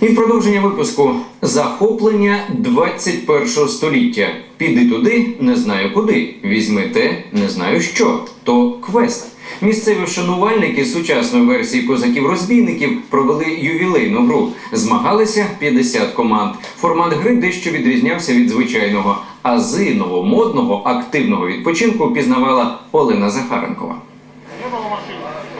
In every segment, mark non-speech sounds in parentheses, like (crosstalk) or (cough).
І в продовження випуску захоплення 21 століття. Піди туди, не знаю куди. Візьми те, не знаю що. То квест. Місцеві вшанувальники сучасної версії козаків-розбійників провели ювілейну гру. Змагалися 50 команд. Формат гри дещо відрізнявся від звичайного. Ази новомодного активного відпочинку пізнавала Олена Захаренкова.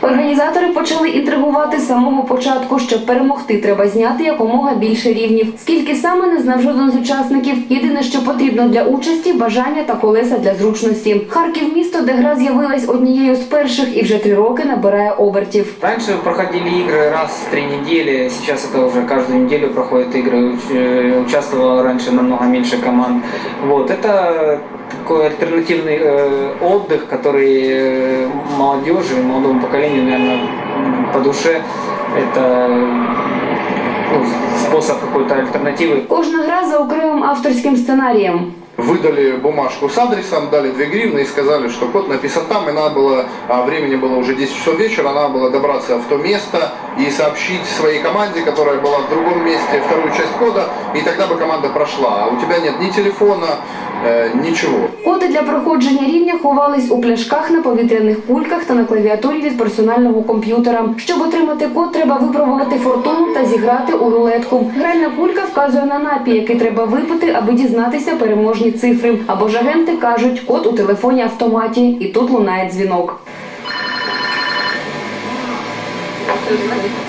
Організатори почали інтригувати з самого початку. Щоб перемогти, треба зняти якомога більше рівнів. Скільки саме не знав жоден з учасників. Єдине, що потрібно для участі бажання та колеса для зручності. Харків місто, де гра з'явилась однією з перших і вже три роки набирає обертів. Раньше проходили игры раз в три недели, сейчас это уже каждую неделю проходят игры. Уч- э, Участвовало раньше намного меньше команд. Вот, это такой альтернативный э, отдых, который э, молодежи, молодому поколению, наверное, по душе. Это ну, способ какой-то альтернативы. Кожна гра за окремим авторським сценарієм. Выдали бумажку с адресом, дали 2 гривны и сказали, что код написан там, и надо было, а времени было уже 10 часов вечера, надо было добраться в то место и сообщить своей команде, которая была в другом месте, вторую часть кода, и тогда бы команда прошла. А у тебя нет ни телефона, э, ничего. Коди для проходження рівня ховались у пляшках на повітряних кульках та на клавіатурі від персонального комп'ютера. Щоб отримати код, треба випробувати фортуну та зіграти у рулетку. Гральна кулька вказує на напій, який треба випити, аби дізнатися переможні цифри. Або ж агенти кажуть код у телефоні автоматі, і тут лунає дзвінок.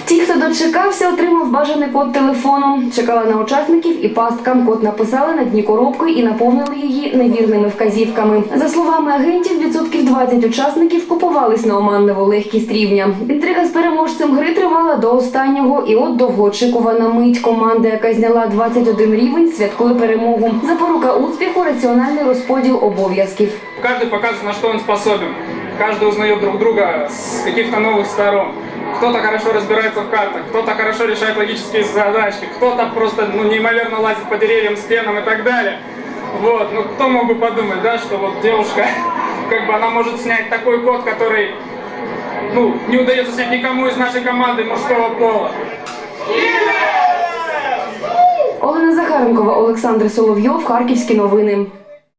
Ті, хто дочекався, отримав бажаний код телефоном. Чекала на учасників і пасткам. Код написали на дні коробки і наповнили її невірними вказівками. За словами агентів, відсотків 20 учасників купувались на оманливу легкість рівня. Інтрига з переможцем гри тривала до останнього, і от довгоочікувана мить. Команда, яка зняла 21 рівень, святкує перемогу. Запорука успіху раціональний розподіл обов'язків. Каждый показывает, на что он способен. Каждый узнает друг друга с каких-то новых сторон. Кто-то хорошо разбирается в картах, кто-то хорошо решает логические задачки, кто-то просто ну, неимоверно лазит по деревьям, стенам и так далее. Вот, ну кто мог бы подумать, да, что вот девушка, (laughs) как бы она может снять такой код, который, ну, не удается снять никому из нашей команды мужского пола. Олена Захаренкова, Олександр Соловйов, Харківські новини.